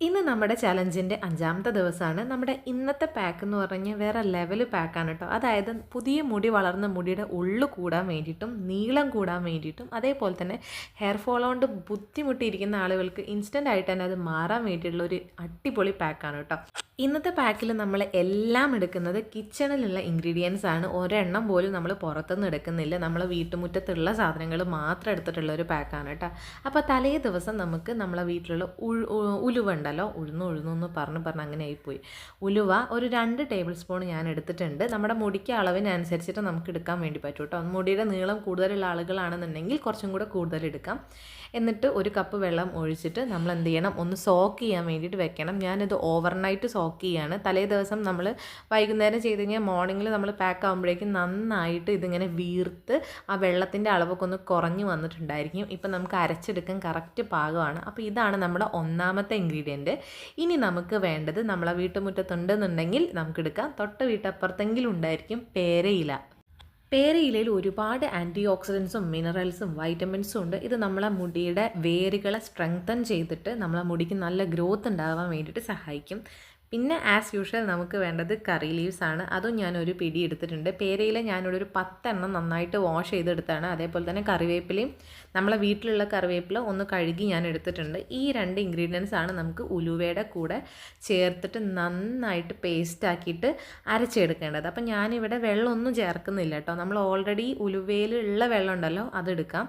ഇന്ന് നമ്മുടെ ചലഞ്ചിന്റെ അഞ്ചാമത്തെ ദിവസമാണ്. നമ്മുടെ ഇന്നത്തെ പാക്ക് എന്ന് പറഞ്ഞാൽ വേറെ ലെവൽ പാക്കാണ് കേട്ടോ അതായത് പുതിയ മുടി വളർന്ന മുടിയുടെ ഉള്ളു കൂടാൻ വേണ്ടിയിട്ടും നീളം കൂടാൻ വേണ്ടിയിട്ടും അതേപോലെ തന്നെ ഹെയർ ഫോൾ കൊണ്ട് ബുദ്ധിമുട്ടിയിരിക്കുന്ന ആളുകൾക്ക് ഇൻസ്റ്റന്റ് ആയിട്ട് തന്നെ അത് മാറാൻ വേണ്ടിയിട്ടുള്ള ഒരു അടിപൊളി പാക്കാണ് കേട്ടോ ഇന്നത്തെ പാക്കിൽ നമ്മൾ എല്ലാം എടുക്കുന്നത് കിച്ചണിലുള്ള ഇൻഗ്രീഡിയൻസ് ആണ്. ഒരെണ്ണം പോലും നമ്മൾ പുറത്തുനിന്ന് എടുക്കുന്നില്ല. നമ്മൾ വീട്ടുമുറ്റത്തുള്ള സാധനങ്ങൾ മാത്രം എടുത്തിട്ടുള്ള ഒരു പാക്കാണ് കേട്ടോ. അപ്പോൾ തലേ ദിവസം നമുക്ക് നമ്മളെ വീട്ടിലുള്ള ഉലുവുണ്ടല്ലോ. ഉഴുന്നു ഉഴുന്നു എന്ന് പറഞ്ഞ് പറഞ്ഞ് അങ്ങനെ ആയിപ്പോയി. ഉലുവ ഒരു രണ്ട് ടേബിൾ സ്പൂൺ ഞാൻ എടുത്തിട്ടുണ്ട്. നമ്മുടെ മുടിക്ക് അളവിനനുസരിച്ചിട്ട് നമുക്ക് എടുക്കാൻ വേണ്ടി പറ്റും കേട്ടോ. മുടിയുടെ നീളം കൂടുതലുള്ള ആളുകളാണെന്നുണ്ടെങ്കിൽ കുറച്ചും കൂടെ കൂടുതൽ എടുക്കാം. എന്നിട്ട് ഒരു കപ്പ് വെള്ളം ഒഴിച്ചിട്ട് നമ്മൾ എന്ത് ചെയ്യണം? ഒന്ന് സോക്ക് ചെയ്യാൻ വേണ്ടിയിട്ട് വെക്കണം. ഞാനിത് ഓവർനൈറ്റ് സോക്ക് ചെയ്യാണ്. തലേ ദിവസം നമ്മൾ വൈകുന്നേരം ചെയ്ത് കഴിഞ്ഞാൽ മോർണിംഗിൽ നമ്മൾ പാക്ക് ആകുമ്പോഴേക്കും നന്നായിട്ട് ഇതിങ്ങനെ വീർത്ത് ആ വെള്ളത്തിന്റെ അളവൊക്കെ ഒന്ന് കുറഞ്ഞു വന്നിട്ടുണ്ടായിരിക്കും. ഇപ്പം നമുക്ക് അരച്ചെടുക്കാൻ കറക്റ്റ് പാകമാണ്. അപ്പോൾ ഇതാണ് നമ്മുടെ ഒന്നാമത്തെ ഇൻഗ്രീഡിയന്റ് ഇനി നമുക്ക് വേണ്ടത് നമ്മളെ വീട്ടുമുറ്റത്തുണ്ടെന്നുണ്ടെങ്കിൽ നമുക്കെടുക്കാം തൊട്ട് വീട്ടപ്പുറത്തെങ്കിലും ഉണ്ടായിരിക്കും പേരയില. പേരയിലയിൽ ഒരുപാട് ആന്റി ഓക്സിഡൻസും മിനറൽസും വൈറ്റമിൻസും ഉണ്ട്. ഇത് നമ്മളെ മുടിയുടെ വേരുകളെ സ്ട്രെങ്തൻ ചെയ്തിട്ട് നമ്മളെ മുടിക്ക് നല്ല ഗ്രോത്ത് ഉണ്ടാകാൻ വേണ്ടിയിട്ട് സഹായിക്കും. പിന്നെ ആസ് യൂഷ്വൽ നമുക്ക് വേണ്ടത് കറി ലീവ്സ് ആണ്. അതും ഞാനൊരു പിടി എടുത്തിട്ടുണ്ട്. പേരയില ഞാനിവിടെ ഒരു പത്തെണ്ണം നന്നായിട്ട് വാഷ് ചെയ്തെടുത്താണ്. അതേപോലെ തന്നെ കറിവേപ്പിലയും നമ്മളെ വീട്ടിലുള്ള കറിവേപ്പില ഒന്ന് കഴുകി ഞാൻ എടുത്തിട്ടുണ്ട്. ഈ രണ്ട് ഇൻഗ്രീഡിയൻസ് ആണ് നമുക്ക് ഉലുവയുടെ കൂടെ ചേർത്തിട്ട് നന്നായിട്ട് പേസ്റ്റാക്കിയിട്ട് അരച്ചെടുക്കേണ്ടത്. അപ്പം ഞാനിവിടെ വെള്ളമൊന്നും ചേർക്കുന്നില്ല കേട്ടോ. നമ്മൾ ഓൾറെഡി ഉലുവയിലുള്ള വെള്ളം ഉണ്ടല്ലോ അതെടുക്കാം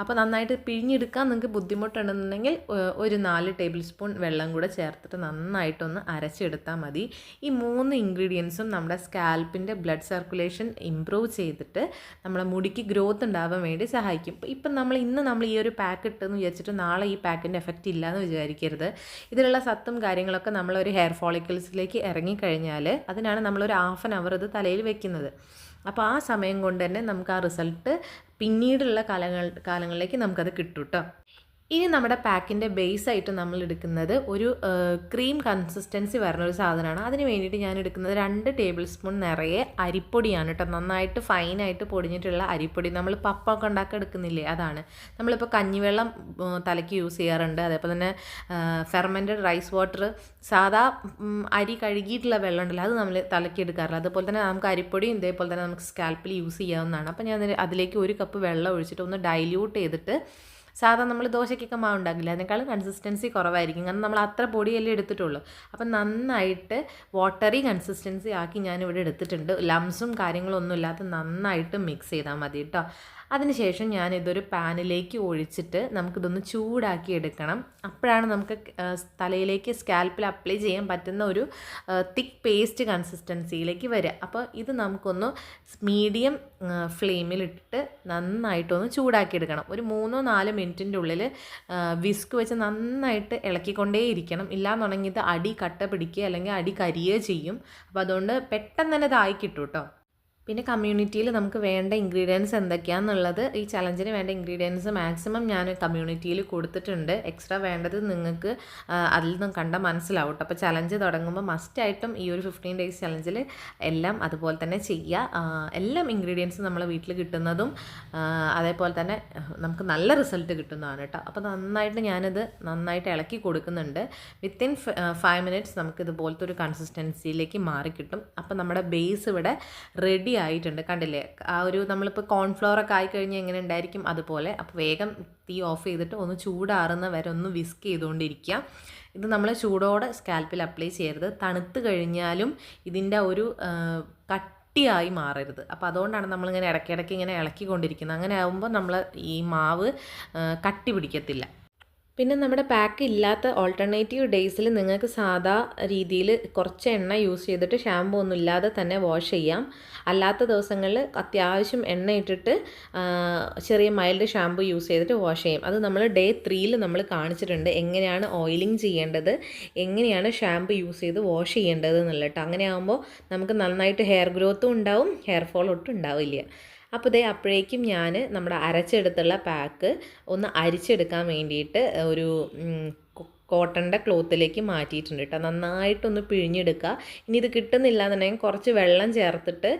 അപ്പോൾ നന്നായിട്ട് പിഴിഞ്ഞെടുക്കാൻ നിങ്ങൾക്ക് ബുദ്ധിമുട്ടുണ്ടെന്നുണ്ടെങ്കിൽ ഒരു നാല് ടേബിൾ സ്പൂൺ വെള്ളം കൂടെ ചേർത്തിട്ട് നന്നായിട്ടൊന്ന് അരച്ചെടുത്താൽ മതി. ഈ മൂന്ന് ഇൻഗ്രീഡിയൻസും നമ്മുടെ സ്കാൽപ്പിന്റെ ബ്ലഡ് സർക്കുലേഷൻ ഇമ്പ്രൂവ് ചെയ്തിട്ട് നമ്മളെ മുടിക്ക് ഗ്രോത്ത് ഉണ്ടാവാൻ വേണ്ടി സഹായിക്കും. ഇപ്പം നമ്മൾ ഇന്ന് നമ്മൾ ഈ ഒരു പാക്ക് ഇട്ടെന്ന് വിചാരിച്ചിട്ട് നാളെ ഈ പാക്കിന്റെ എഫക്റ്റ് ഇല്ല എന്ന് വിചാരിക്കരുത്. ഇതിലുള്ള സത്തും കാര്യങ്ങളൊക്കെ നമ്മളൊരു ഹെയർ ഫോളിക്കിൾസിലേക്ക് ഇറങ്ങിക്കഴിഞ്ഞാൽ അതിനാണ് നമ്മളൊരു ഹാഫ് ആൻ അവർ ഇത് തലയിൽ വെക്കുന്നത്. അപ്പോൾ ആ സമയം കൊണ്ട് തന്നെ നമുക്ക് ആ റിസൾട്ട് പിന്നീടുള്ള കാലങ്ങൾ കാലങ്ങളിലേക്ക് നമുക്കത് കിട്ടും കേട്ടോ ഇനി നമ്മുടെ പാക്കിന്റെ ബേസ് ആയിട്ട് നമ്മൾ എടുക്കുന്നത് ഒരു ക്രീം കൺസിസ്റ്റൻസി വരുന്ന ഒരു സാധനമാണ്. അതിന് വേണ്ടിയിട്ട് ഞാൻ എടുക്കുന്നത് രണ്ട് ടേബിൾ സ്പൂൺ നിറയെ അരിപ്പൊടിയാണ് കേട്ടോ. നന്നായിട്ട് ഫൈനായിട്ട് പൊടിഞ്ഞിട്ടുള്ള അരിപ്പൊടി. നമ്മൾ പപ്പൊക്കെ ഉണ്ടാക്കി എടുക്കുന്നില്ലേ? അതാണ്. നമ്മളിപ്പോൾ കഞ്ഞിവെള്ളം തലയ്ക്ക് യൂസ് ചെയ്യാറുണ്ട്. അതേപോലെ തന്നെ ഫെർമെന്റഡ് റൈസ് വാട്ടർ സാധാ അരി കഴുകിയിട്ടുള്ള വെള്ളം ഉണ്ടല്ലോ അത് നമ്മൾ തലയ്ക്ക് എടുക്കാറില്ല. അതുപോലെ തന്നെ നമുക്ക് അരിപ്പൊടിയും ഇതേപോലെ തന്നെ നമുക്ക് സ്കാൽപ്പിൽ യൂസ് ചെയ്യാവുന്നതാണ്. അപ്പോൾ ഞാൻ അതിലേക്ക് ഒരു കപ്പ് വെള്ളം ഒഴിച്ചിട്ട് ഒന്ന് ഡൈല്യൂട്ട് ചെയ്തിട്ട് സാധാരണ നമ്മൾ ദോശയ്ക്കൊക്കെ മാവ് ഉണ്ടാക്കില്ല അതിനേക്കാളും കൺസിസ്റ്റൻസി കുറവായിരിക്കും. കാരണം നമ്മൾ അത്ര പൊടിയല്ലേ എടുത്തിട്ടുള്ളൂ. അപ്പം നന്നായിട്ട് വാട്ടറി കൺസിസ്റ്റൻസി ആക്കി ഞാനിവിടെ എടുത്തിട്ടുണ്ട്. ലംസും കാര്യങ്ങളും ഒന്നും ഇല്ലാത്ത നന്നായിട്ട് മിക്സ് ചെയ്താൽ മതി കേട്ടോ അതിനുശേഷം ഞാനിതൊരു പാനിലേക്ക് ഒഴിച്ചിട്ട് നമുക്കിതൊന്ന് ചൂടാക്കി എടുക്കണം. അപ്പോഴാണ് നമുക്ക് തലയിലേക്ക് സ്കാൽപ്പിൽ അപ്ലൈ ചെയ്യാൻ പറ്റുന്ന ഒരു തിക്ക് പേസ്റ്റ് കൺസിസ്റ്റൻസിയിലേക്ക് വരിക. അപ്പോൾ ഇത് നമുക്കൊന്ന് മീഡിയം ഫ്ലെയിമിലിട്ടിട്ട് നന്നായിട്ടൊന്ന് ചൂടാക്കി എടുക്കണം. ഒരു മൂന്നോ നാല് മിനിറ്റിന്റെ ഉള്ളിൽ വിസ്ക് വെച്ച് നന്നായിട്ട് ഇളക്കിക്കൊണ്ടേയിരിക്കണം. ഇല്ലാന്നുണ്ടെങ്കിൽ ഇത് അടി കട്ട പിടിക്കുക അല്ലെങ്കിൽ അടി കരിയുക ചെയ്യും. അപ്പോൾ അതുകൊണ്ട് പെട്ടെന്ന് തന്നെ ഇതായി കിട്ടും കേട്ടോ. പിന്നെ കമ്മ്യൂണിറ്റിയിൽ നമുക്ക് വേണ്ട ഇൻഗ്രീഡിയൻസ് എന്തൊക്കെയാണെന്നുള്ളത് ഈ ചലഞ്ചിന് വേണ്ട ഇൻഗ്രീഡിയൻസ് മാക്സിമം ഞാൻ കമ്മ്യൂണിറ്റിയിൽ കൊടുത്തിട്ടുണ്ട്. എക്സ്ട്രാ വേണ്ടത് നിങ്ങൾക്ക് അതിൽ നിന്നും കണ്ട മനസ്സിലാവും കേട്ടോ അപ്പോൾ ചലഞ്ച് തുടങ്ങുമ്പോൾ മസ്റ്റായിട്ടും ഈ ഒരു ഫിഫ്റ്റീൻ ഡേയ്സ് ചലഞ്ചിൽ എല്ലാം അതുപോലെ തന്നെ ചെയ്യുക. എല്ലാം ഇൻഗ്രീഡിയൻസ് നമ്മളെ വീട്ടിൽ കിട്ടുന്നതും അതേപോലെ തന്നെ നമുക്ക് നല്ല റിസൾട്ട് കിട്ടുന്നതാണ് കേട്ടോ അപ്പോൾ നന്നായിട്ട് ഞാനിത് നന്നായിട്ട് ഇളക്കി കൊടുക്കുന്നുണ്ട്. വിത്തിൻ ഫൈവ് മിനിറ്റ്സ് നമുക്ക് ഇതുപോലത്തെ ഒരു കൺസിസ്റ്റൻസിയിലേക്ക് മാറിക്കിട്ടും. അപ്പോൾ നമ്മുടെ ബേസ് ഇവിടെ റെഡി ആയിട്ടുണ്ട്. കണ്ടില്ലേ? ആ ഒരു നമ്മളിപ്പോൾ കോൺഫ്ലോർ ഒക്കെ ആയി കഴിഞ്ഞാൽ എങ്ങനെ ഉണ്ടായിരിക്കും? അതുപോലെ. അപ്പോൾ വേഗം തീ ഓഫ് ചെയ്തിട്ട് ഒന്ന് ചൂടാറുന്ന വരെ ഒന്ന് വിസ്ക് ചെയ്തുകൊണ്ടിരിക്കുക ഇത് നമ്മൾ ചൂടോടെ സ്കാൽപ്പിൽ അപ്ലൈ ചെയ്യരുത്. തണുത്ത് കഴിഞ്ഞാലും ഇതിന്റെ ഒരു കട്ടിയായി മാറരുത്. അപ്പോൾ അതുകൊണ്ടാണ് നമ്മളിങ്ങനെ ഇടയ്ക്കിടയ്ക്ക് ഇങ്ങനെ ഇളക്കിക്കൊണ്ടിരിക്കുന്നത്. അങ്ങനെ ആകുമ്പോൾ നമ്മൾ ഈ മാവ് കട്ടി പിടിക്കത്തില്ല. പിന്നെ നമ്മുടെ പാക്ക് ഇല്ലാത്ത ഓൾട്ടർനേറ്റീവ് ഡേയ്സിൽ നിങ്ങൾക്ക് സാധാ രീതിയിൽ കുറച്ച് എണ്ണ യൂസ് ചെയ്തിട്ട് ഷാമ്പൂ ഒന്നും ഇല്ലാതെ തന്നെ വാഷ് ചെയ്യാം. അല്ലാത്ത ദിവസങ്ങളിൽ അത്യാവശ്യം എണ്ണ ഇട്ടിട്ട് ചെറിയ മൈൽഡ് ഷാമ്പൂ യൂസ് ചെയ്തിട്ട് വാഷ് ചെയ്യാം. അത് നമ്മൾ ഡേ ത്രീയിൽ നമ്മൾ കാണിച്ചിട്ടുണ്ട് എങ്ങനെയാണ് ഓയിലിംഗ് ചെയ്യേണ്ടത് എങ്ങനെയാണ് ഷാമ്പു യൂസ് ചെയ്ത് വാഷ് ചെയ്യേണ്ടത് എന്നുള്ളത് അങ്ങനെ ആകുമ്പോൾ നമുക്ക് നന്നായിട്ട് ഹെയർ ഗ്രോത്തും ഉണ്ടാവും ഹെയർ ഫോൾ ഒട്ടും ഉണ്ടാവില്ല. അപ്പോൾ ഇതേ അപ്പോഴേക്കും ഞാൻ നമ്മുടെ അരച്ചെടുത്തുള്ള പാക്ക് ഒന്ന് അരിച്ചെടുക്കാൻ വേണ്ടിയിട്ട് ഒരു കോട്ടന്റെ ക്ലോത്തിലേക്ക് മാറ്റിയിട്ടുണ്ട് കേട്ടോ. നന്നായിട്ടൊന്ന് പിഴിഞ്ഞെടുക്കുക. ഇനി ഇത് കിട്ടുന്നില്ല എന്നുണ്ടെങ്കിൽ കുറച്ച് വെള്ളം ചേർത്തിട്ട്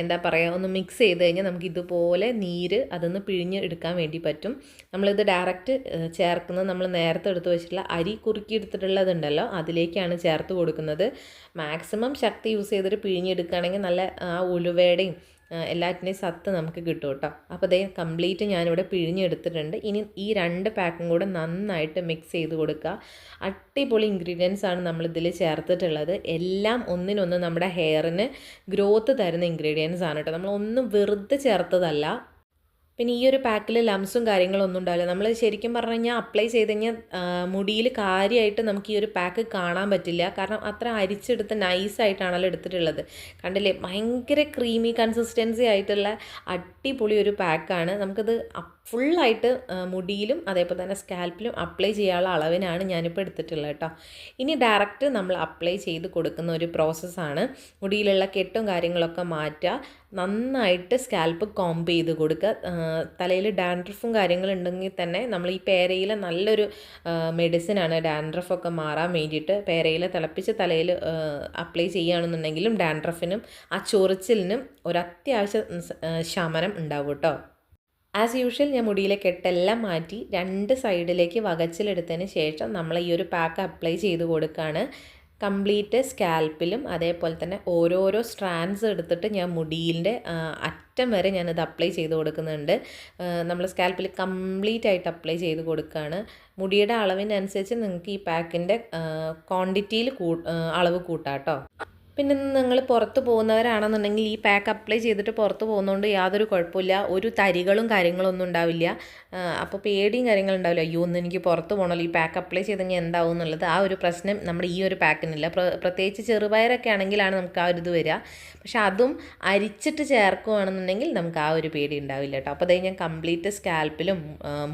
എന്താ പറയുക ഒന്ന് മിക്സ് ചെയ്ത് കഴിഞ്ഞാൽ നമുക്ക് ഇതുപോലെ നീര് അതൊന്ന് പിഴിഞ്ഞ് എടുക്കാൻ വേണ്ടി പറ്റും. നമ്മളിത് ഡയറക്റ്റ് ചേർക്കുന്നത് നമ്മൾ നേരത്തെ എടുത്ത് വെച്ചിട്ടുള്ള അരി കുറുക്കി എടുത്തിട്ടുള്ളതുണ്ടല്ലോ അതിലേക്കാണ് ചേർത്ത് കൊടുക്കുന്നത്. മാക്സിമം ശക്തി യൂസ് ചെയ്തിട്ട് പിഴിഞ്ഞെടുക്കുകയാണെങ്കിൽ നല്ല ആ ഉലുവയുടെയും എല്ലാറ്റിന്റെയും സത്ത് നമുക്ക് കിട്ടും കേട്ടോ. അപ്പോൾ അതേ കംപ്ലീറ്റ് ഞാനിവിടെ പിഴിഞ്ഞെടുത്തിട്ടുണ്ട്. ഇനി ഈ രണ്ട് പാക്കും കൂടെ നന്നായിട്ട് മിക്സ് ചെയ്ത് കൊടുക്കുക. അടിപൊളി ഇൻഗ്രീഡിയൻസ് ആണ് നമ്മളിതിൽ ചേർത്തിട്ടുള്ളത്. എല്ലാം ഒന്നിനൊന്ന് നമ്മുടെ ഹെയറിന് ഗ്രോത്ത് തരുന്ന ഇൻഗ്രീഡിയൻസ് ആണ് കേട്ടോ. നമ്മളൊന്നും വെറുതെ ചേർത്തതല്ല. പിന്നെ ഈ ഒരു പാക്കിൽ ലംസും കാര്യങ്ങളൊന്നും ഉണ്ടാവില്ല. നമ്മൾ ശരിക്കും പറഞ്ഞു കഴിഞ്ഞാൽ അപ്ലൈ ചെയ്ത് കഴിഞ്ഞാൽ മുടിയിൽ കാര്യമായിട്ട് നമുക്ക് ഈ ഒരു പാക്ക് കാണാൻ പറ്റില്ല. കാരണം അത്ര അരിച്ചെടുത്ത് നൈസായിട്ടാണല്ലോ എടുത്തിട്ടുള്ളത്. കണ്ടില്ലേ? ഭയങ്കര ക്രീമി കൺസിസ്റ്റൻസി ആയിട്ടുള്ള അടിപൊളി ഒരു പാക്കാണ് നമുക്കത് ഫുള്ളായിട്ട് മുടിയിലും അതേപോലെ തന്നെ സ്കാൽപ്പിലും അപ്ലൈ ചെയ്യാനുള്ള അളവിനാണ് ഞാനിപ്പോൾ എടുത്തിട്ടുള്ളത് കേട്ടോ ഇനി ഡയറക്റ്റ് നമ്മൾ അപ്ലൈ ചെയ്ത് കൊടുക്കുന്ന ഒരു പ്രോസസ്സാണ് മുടിയിലുള്ള കെട്ടും കാര്യങ്ങളൊക്കെ മാറ്റുക നന്നായിട്ട് സ്കാൽപ്പ് കോംബ് ചെയ്ത് കൊടുക്കുക. തലയിൽ ഡാൻഡ്രഫും കാര്യങ്ങളുണ്ടെങ്കിൽ തന്നെ നമ്മൾ ഈ പേരയില നല്ലൊരു മെഡിസിനാണ് ഡാൻഡ്രഫൊക്കെ മാറാൻ വേണ്ടിയിട്ട് പേരയില തിളപ്പിച്ച് തലയിൽ അപ്ലൈ ചെയ്യുകയാണെന്നുണ്ടെങ്കിലും ഡാൻഡ്രഫിനും ആ ചൊറിച്ചിലിനും ഒരു അത്യാവശ്യം ശമനം ഉണ്ടാവും കേട്ടോ ആസ് യൂഷ്വൽ ഞാൻ മുടിയിലെ കെട്ടെല്ലാം മാറ്റി രണ്ട് സൈഡിലേക്ക് വകച്ചിലെടുത്തതിന് ശേഷം നമ്മൾ ഈ ഒരു പാക്ക് അപ്ലൈ ചെയ്ത് കൊടുക്കുകയാണ്. കംപ്ലീറ്റ് സ്കാൽപ്പിലും അതേപോലെ തന്നെ ഓരോരോ സ്ട്രാൻഡ്സ് എടുത്തിട്ട് ഞാൻ മുടിയിന്റെ അറ്റം വരെ ഞാനിത് അപ്ലൈ ചെയ്ത് കൊടുക്കുന്നുണ്ട്. നമ്മൾ സ്കാൽപ്പിൽ കംപ്ലീറ്റ് ആയിട്ട് അപ്ലൈ ചെയ്ത് കൊടുക്കുകയാണ്. മുടിയുടെ അളവിനനുസരിച്ച് നിങ്ങൾക്ക് ഈ പാക്കിന്റെ ക്വാണ്ടിറ്റിയിൽ അളവ് കൂട്ടാം കേട്ടോ പിന്നെ നിങ്ങൾ പുറത്ത് പോകുന്നവരാണെന്നുണ്ടെങ്കിൽ ഈ പാക്ക് അപ്ലൈ ചെയ്തിട്ട് പുറത്ത് പോകുന്നതുകൊണ്ട് യാതൊരു കുഴപ്പമില്ല. ഒരു തരികളും കാര്യങ്ങളൊന്നും ഉണ്ടാവില്ല. അപ്പോൾ പേടിയും കാര്യങ്ങളും ഉണ്ടാവില്ല. അയ്യോ ഒന്ന് എനിക്ക് പുറത്ത് പോകണമല്ലോ ഈ പാക്ക് അപ്ലൈ ചെയ്തെങ്കിൽ എന്താവും? എന്നുള്ളത് ആ ഒരു പ്രശ്നം നമ്മുടെ ഈ ഒരു പാക്കിനില്ല പ്ര- പ്രത്യേകിച്ച് ചെറുപയറൊക്കെ ആണെങ്കിലാണ് നമുക്ക് ആ ഒരു ഇത് വരിക. പക്ഷെ അതും അരിച്ചിട്ട് ചേർക്കുകയാണെന്നുണ്ടെങ്കിൽ നമുക്ക് ആ ഒരു പേടി ഉണ്ടാവില്ല കേട്ടോ. അപ്പോൾ അതേ ഞാൻ കംപ്ലീറ്റ് സ്കാൽപ്പിലും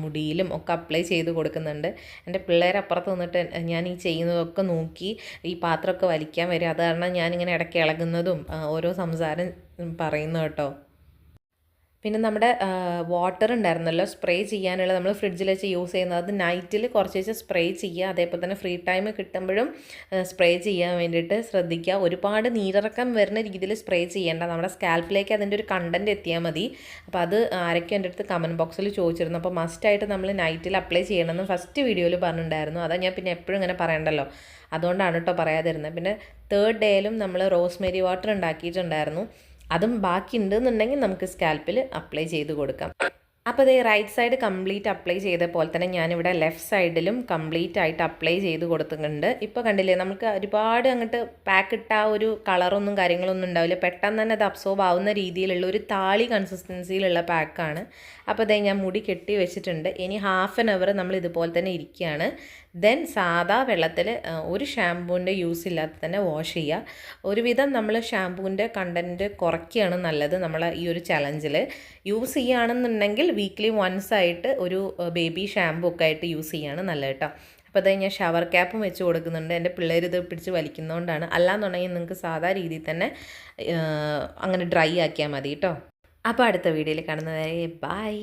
മുടിയിലും ഒക്കെ അപ്ലൈ ചെയ്ത് കൊടുക്കുന്നുണ്ട്. എന്റെ പിള്ളേരപ്പുറത്ത് നിന്നിട്ട് ഞാൻ ഈ ചെയ്യുന്നതൊക്കെ നോക്കി ഈ പാത്രമൊക്കെ വലിക്കാൻ വരും അത് കാരണം ഞാനിങ്ങനെ ഇടയ്ക്ക് ഇളകുന്നതും ഓരോ സംസാരം പറയുന്നു കേട്ടോ. പിന്നെ നമ്മുടെ വാട്ടർ ഉണ്ടായിരുന്നല്ലോ സ്പ്രേ ചെയ്യാനുള്ള നമ്മൾ ഫ്രിഡ്ജിൽ വെച്ച് യൂസ് ചെയ്യുന്നത്. അത് നൈറ്റിൽ കുറച്ച് വെച്ച് സ്പ്രേ ചെയ്യുക. അതേപോലെ തന്നെ ഫ്രീ ടൈം കിട്ടുമ്പോഴും സ്പ്രേ ചെയ്യാൻ വേണ്ടിയിട്ട് ശ്രദ്ധിക്കുക. ഒരുപാട് നീരിറക്കം വരുന്ന രീതിയിൽ സ്പ്രേ ചെയ്യേണ്ട. നമ്മുടെ സ്കാൽപ്പിലേക്ക് അതിന്റെ ഒരു കണ്ടന്റ് എത്തിയാൽ മതി. അപ്പോൾ അത് ആരൊക്കെ എന്റെ അടുത്ത് കമന്റ് ബോക്സിൽ ചോദിച്ചിരുന്നു. അപ്പോൾ മസ്റ്റായിട്ട് നമ്മൾ നൈറ്റിൽ അപ്ലൈ ചെയ്യണമെന്ന് ഫസ്റ്റ് വീഡിയോയിൽ പറഞ്ഞിട്ടുണ്ടായിരുന്നു. അതാ ഞാൻ പിന്നെ എപ്പോഴും ഇങ്ങനെ പറയണ്ടല്ലോ. അതുകൊണ്ടാണ് കേട്ടോ പറയാതിരുന്നത് പിന്നെ തേർഡ് ഡേയിലും നമ്മൾ റോസ്മേരി വാട്ടർ ഉണ്ടാക്കിയിട്ടുണ്ടായിരുന്നു. അതും ബാക്കി ഉണ്ടെന്നുണ്ടെങ്കിൽ നമുക്ക് സ്കാൽപ്പിൽ അപ്ലൈ ചെയ്ത് കൊടുക്കാം. അപ്പോൾ ഇത് റൈറ്റ് സൈഡ് കംപ്ലീറ്റ് അപ്ലൈ ചെയ്ത പോലെ തന്നെ ഞാനിവിടെ ലെഫ്റ്റ് സൈഡിലും കംപ്ലീറ്റ് ആയിട്ട് അപ്ലൈ ചെയ്ത് കൊടുത്തിട്ടുണ്ട്. ഇപ്പോൾ കണ്ടില്ലേ നമുക്ക് ഒരുപാട് അങ്ങോട്ട് പാക്ക് ഇട്ട ഒരു കളറൊന്നും കാര്യങ്ങളൊന്നും ഉണ്ടാവില്ല. പെട്ടെന്ന് തന്നെ അത് അബ്സോർബ് ആവുന്ന രീതിയിലുള്ള ഒരു താളി കൺസിസ്റ്റൻസിയിലുള്ള പാക്കാണ് അപ്പോൾ ഇതേ ഞാൻ മുടി കെട്ടി വെച്ചിട്ടുണ്ട്. ഇനി ഹാഫ് ആൻ അവർ നമ്മൾ ഇതുപോലെ തന്നെ ഇരിക്കുകയാണ്. ദെൻ സാധാ വെള്ളത്തിൽ ഒരു ഷാമ്പൂവിന്റെ യൂസ് ഇല്ലാതെ തന്നെ വാഷ് ചെയ്യുക. ഒരുവിധം നമ്മൾ ഷാമ്പൂവിന്റെ കണ്ടന്റ് കുറയ്ക്കുകയാണ് നല്ലത് നമ്മളെ ഈ ഒരു ചലഞ്ചിൽ യൂസ് ചെയ്യുകയാണെന്നുണ്ടെങ്കിൽ വീക്ക്ലി വൺസ് ആയിട്ട് ഒരു ബേബി ഷാമ്പൂ ഒക്കെ ആയിട്ട് യൂസ് ചെയ്യുകയാണ് നല്ല കേട്ടോ അപ്പോൾ അത് ഞാൻ ഷവർ ക്യാപ്പും വെച്ച് കൊടുക്കുന്നുണ്ട്. എന്റെ പിള്ളേർ ഇത് പിടിച്ച് വലിക്കുന്നതുകൊണ്ടാണ് അല്ലാന്നുണ്ടെങ്കിൽ നിങ്ങൾക്ക് സാധാ രീതിയിൽ തന്നെ അങ്ങനെ ഡ്രൈ ആക്കിയാൽ മതി കേട്ടോ അപ്പോൾ അടുത്ത വീഡിയോയിൽ കാണുന്നതായി ബൈ